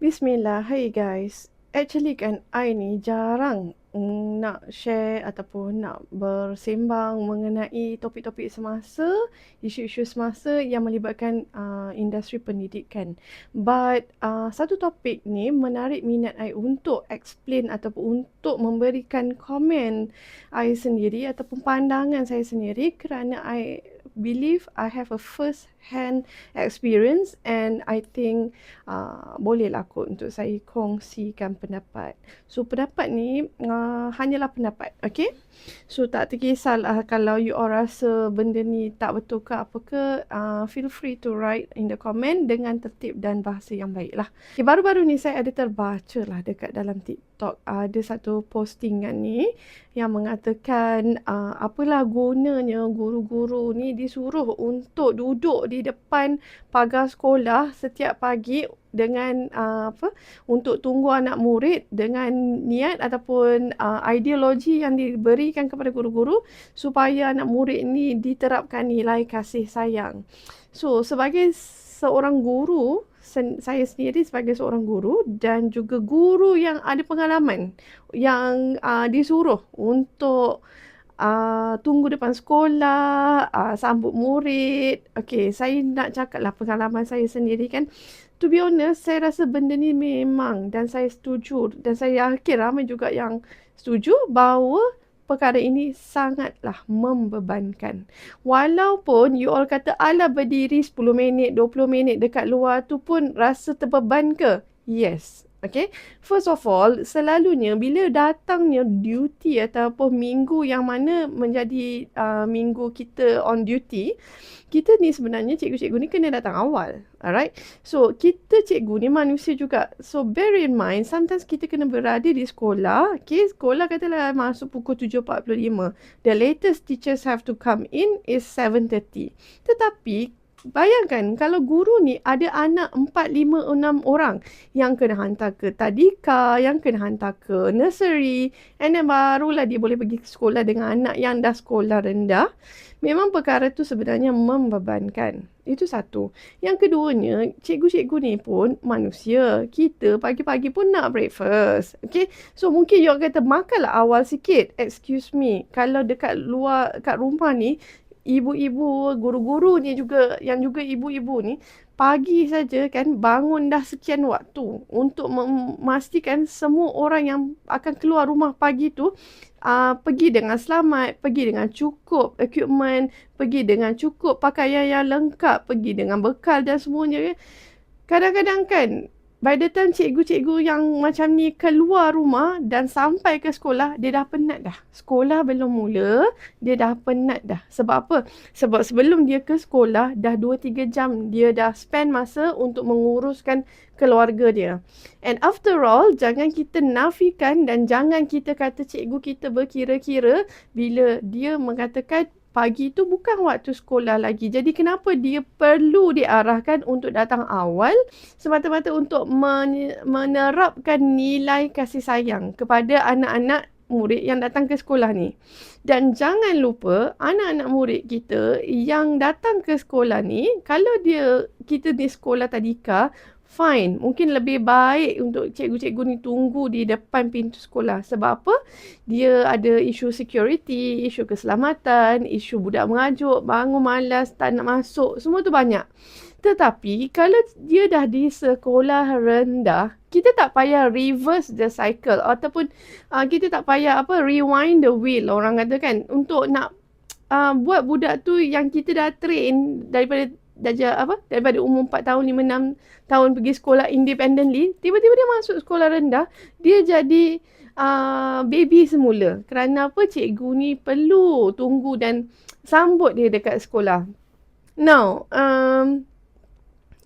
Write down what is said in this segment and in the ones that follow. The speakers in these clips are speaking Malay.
Bismillah. Hai guys. Actually kan, I ni jarang nak share ataupun nak bersembang mengenai topik-topik semasa, isu-isu semasa yang melibatkan uh, industri pendidikan. But uh, satu topik ni menarik minat I untuk explain ataupun untuk memberikan komen I sendiri ataupun pandangan saya sendiri kerana I believe I have a first hand experience and I think uh, bolehlah kot untuk saya kongsikan pendapat. So pendapat ni uh, hanyalah pendapat, okay? So tak terkisahlah kalau you all rasa benda ni tak betul ke apa ke, uh, feel free to write in the comment dengan tertib dan bahasa yang baik lah. Okay, baru-baru ni saya ada terbaca lah dekat dalam TikTok ada satu postingan ni yang mengatakan uh, apalah gunanya guru-guru ni disuruh untuk duduk di depan pagar sekolah setiap pagi dengan uh, apa untuk tunggu anak murid dengan niat ataupun uh, ideologi yang diberikan kepada guru-guru supaya anak murid ni diterapkan nilai kasih sayang. So sebagai seorang guru sen- saya sendiri sebagai seorang guru dan juga guru yang ada pengalaman yang uh, disuruh untuk uh, tunggu depan sekolah, uh, sambut murid. Okay, saya nak cakap lah pengalaman saya sendiri kan. To be honest, saya rasa benda ni memang dan saya setuju dan saya yakin ramai juga yang setuju bahawa perkara ini sangatlah membebankan. Walaupun you all kata ala berdiri 10 minit, 20 minit dekat luar tu pun rasa terbeban ke? Yes, Okay, first of all, selalunya bila datangnya duty ataupun minggu yang mana menjadi uh, minggu kita on duty, kita ni sebenarnya cikgu-cikgu ni kena datang awal. Alright, so kita cikgu ni manusia juga. So bear in mind, sometimes kita kena berada di sekolah. Okay, sekolah katalah masuk pukul 7.45. The latest teachers have to come in is 7.30. Tetapi Bayangkan kalau guru ni ada anak 4, 5, 6 orang yang kena hantar ke tadika, yang kena hantar ke nursery and then barulah dia boleh pergi ke sekolah dengan anak yang dah sekolah rendah. Memang perkara tu sebenarnya membebankan. Itu satu. Yang keduanya, cikgu-cikgu ni pun manusia. Kita pagi-pagi pun nak breakfast. Okay. So mungkin you kata makanlah awal sikit. Excuse me. Kalau dekat luar, kat rumah ni, ibu-ibu, guru-guru ni juga yang juga ibu-ibu ni pagi saja kan bangun dah sekian waktu untuk memastikan semua orang yang akan keluar rumah pagi tu uh, pergi dengan selamat, pergi dengan cukup equipment, pergi dengan cukup pakaian yang lengkap, pergi dengan bekal dan semuanya. Kadang-kadang kan by the time cikgu-cikgu yang macam ni keluar rumah dan sampai ke sekolah, dia dah penat dah. Sekolah belum mula, dia dah penat dah. Sebab apa? Sebab sebelum dia ke sekolah, dah 2-3 jam dia dah spend masa untuk menguruskan keluarga dia. And after all, jangan kita nafikan dan jangan kita kata cikgu kita berkira-kira bila dia mengatakan pagi tu bukan waktu sekolah lagi. Jadi kenapa dia perlu diarahkan untuk datang awal semata-mata untuk menerapkan nilai kasih sayang kepada anak-anak murid yang datang ke sekolah ni. Dan jangan lupa anak-anak murid kita yang datang ke sekolah ni kalau dia kita di sekolah tadika fine. Mungkin lebih baik untuk cikgu-cikgu ni tunggu di depan pintu sekolah. Sebab apa? Dia ada isu security, isu keselamatan, isu budak mengajuk, bangun malas, tak nak masuk. Semua tu banyak. Tetapi kalau dia dah di sekolah rendah, kita tak payah reverse the cycle ataupun uh, kita tak payah apa rewind the wheel orang kata kan untuk nak uh, buat budak tu yang kita dah train daripada darjah apa daripada umur 4 tahun 5 6 tahun pergi sekolah independently tiba-tiba dia masuk sekolah rendah dia jadi uh, baby semula. Kerana apa? Cikgu ni perlu tunggu dan sambut dia dekat sekolah. Now um,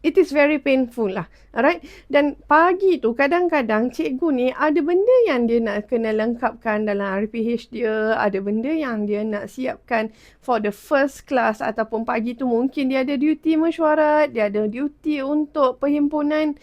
it is very painful lah. Alright. Dan pagi tu kadang-kadang cikgu ni ada benda yang dia nak kena lengkapkan dalam RPH dia. Ada benda yang dia nak siapkan for the first class ataupun pagi tu mungkin dia ada duty mesyuarat. Dia ada duty untuk perhimpunan.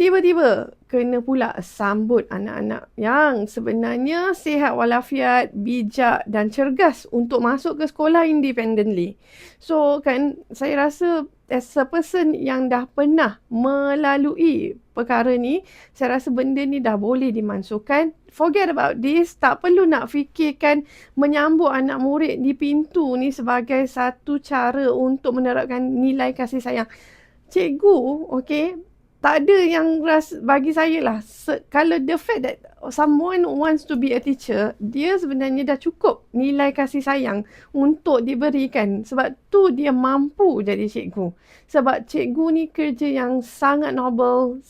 Tiba-tiba kena pula sambut anak-anak yang sebenarnya sihat walafiat, bijak dan cergas untuk masuk ke sekolah independently. So kan saya rasa as a person yang dah pernah melalui perkara ni, saya rasa benda ni dah boleh dimansuhkan. Forget about this. Tak perlu nak fikirkan menyambut anak murid di pintu ni sebagai satu cara untuk menerapkan nilai kasih sayang. Cikgu, okay, tak ada yang ras bagi saya lah. Se- kalau the fact that someone wants to be a teacher, dia sebenarnya dah cukup nilai kasih sayang untuk diberikan. Sebab tu dia mampu jadi cikgu. Sebab cikgu ni kerja yang sangat noble,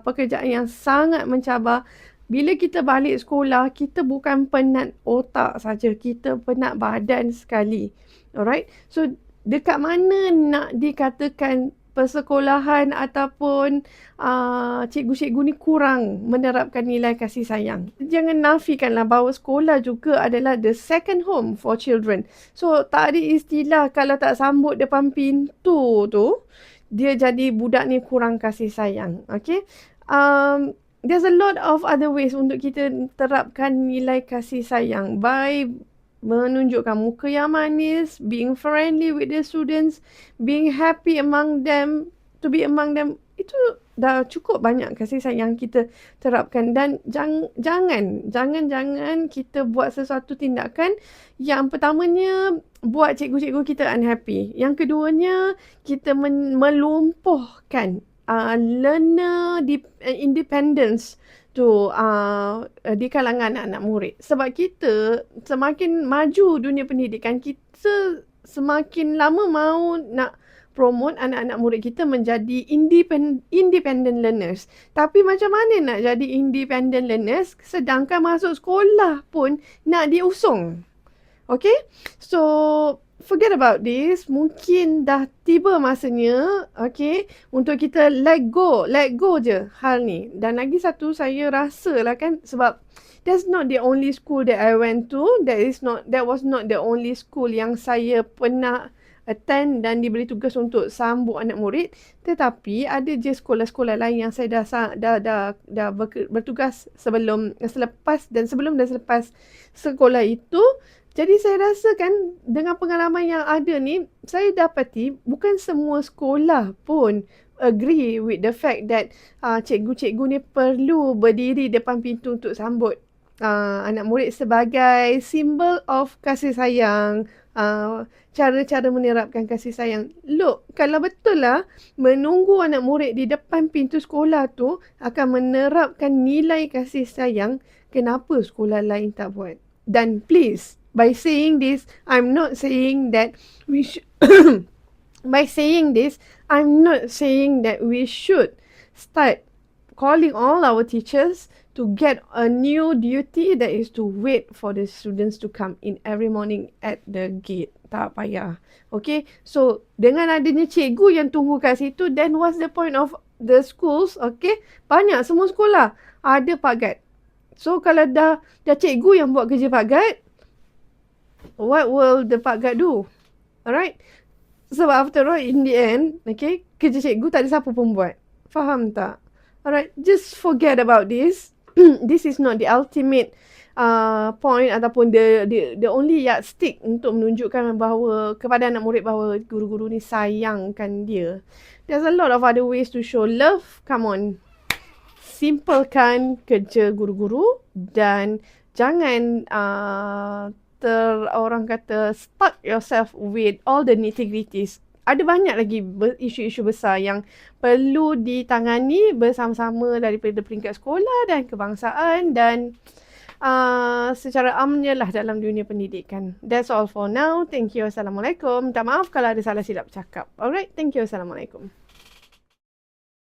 pekerjaan yang sangat mencabar. Bila kita balik sekolah, kita bukan penat otak saja, kita penat badan sekali. Alright? So, dekat mana nak dikatakan persekolahan ataupun uh, cikgu-cikgu ni kurang menerapkan nilai kasih sayang. Jangan nafikanlah bahawa sekolah juga adalah the second home for children. So tak ada istilah kalau tak sambut depan pintu tu, dia jadi budak ni kurang kasih sayang. Okay. Um, there's a lot of other ways untuk kita terapkan nilai kasih sayang by menunjukkan muka yang manis, being friendly with the students, being happy among them, to be among them. Itu dah cukup banyak kasih sayang kita terapkan dan jang, jangan jangan jangan kita buat sesuatu tindakan yang pertamanya buat cikgu-cikgu kita unhappy. Yang keduanya kita men- melumpuhkan uh, learner di- uh, independence tu uh, di kalangan anak-anak murid. Sebab kita semakin maju dunia pendidikan, kita semakin lama mahu nak promote anak-anak murid kita menjadi independent, independent learners. Tapi macam mana nak jadi independent learners sedangkan masuk sekolah pun nak diusung? Okay? So, forget about this. Mungkin dah tiba masanya, okay, untuk kita let go, let go je hal ni. Dan lagi satu, saya rasa lah kan, sebab that's not the only school that I went to. That is not, that was not the only school yang saya pernah attend dan diberi tugas untuk sambut anak murid. Tetapi ada je sekolah-sekolah lain yang saya dah dah dah, dah bertugas sebelum selepas dan sebelum dan selepas sekolah itu jadi saya rasa kan dengan pengalaman yang ada ni, saya dapati bukan semua sekolah pun agree with the fact that uh, cikgu-cikgu ni perlu berdiri depan pintu untuk sambut uh, anak murid sebagai simbol of kasih sayang, uh, cara-cara menerapkan kasih sayang. Look, kalau betul lah menunggu anak murid di depan pintu sekolah tu akan menerapkan nilai kasih sayang, kenapa sekolah lain tak buat? Dan please, by saying this, I'm not saying that we should. by saying this, I'm not saying that we should start calling all our teachers to get a new duty that is to wait for the students to come in every morning at the gate. Tak payah. Okay. So, dengan adanya cikgu yang tunggu kat situ, then what's the point of the schools? Okay. Banyak semua sekolah ada pagat. So, kalau dah, dah cikgu yang buat kerja pagat, what will the Pak Gad do? Alright? Sebab after all, in the end, okay, kerja cikgu tak ada siapa pun buat. Faham tak? Alright, just forget about this. this is not the ultimate uh, point ataupun the, the the only yardstick untuk menunjukkan bahawa kepada anak murid bahawa guru-guru ni sayangkan dia. There's a lot of other ways to show love. Come on. Simplekan kerja guru-guru dan jangan uh, ter orang kata stuck yourself with all the nitty-gritties. Ada banyak lagi isu-isu besar yang perlu ditangani bersama-sama daripada peringkat sekolah dan kebangsaan dan uh, secara amnya lah dalam dunia pendidikan. That's all for now. Thank you. Assalamualaikum. Minta maaf kalau ada salah silap cakap. Alright. Thank you. Assalamualaikum.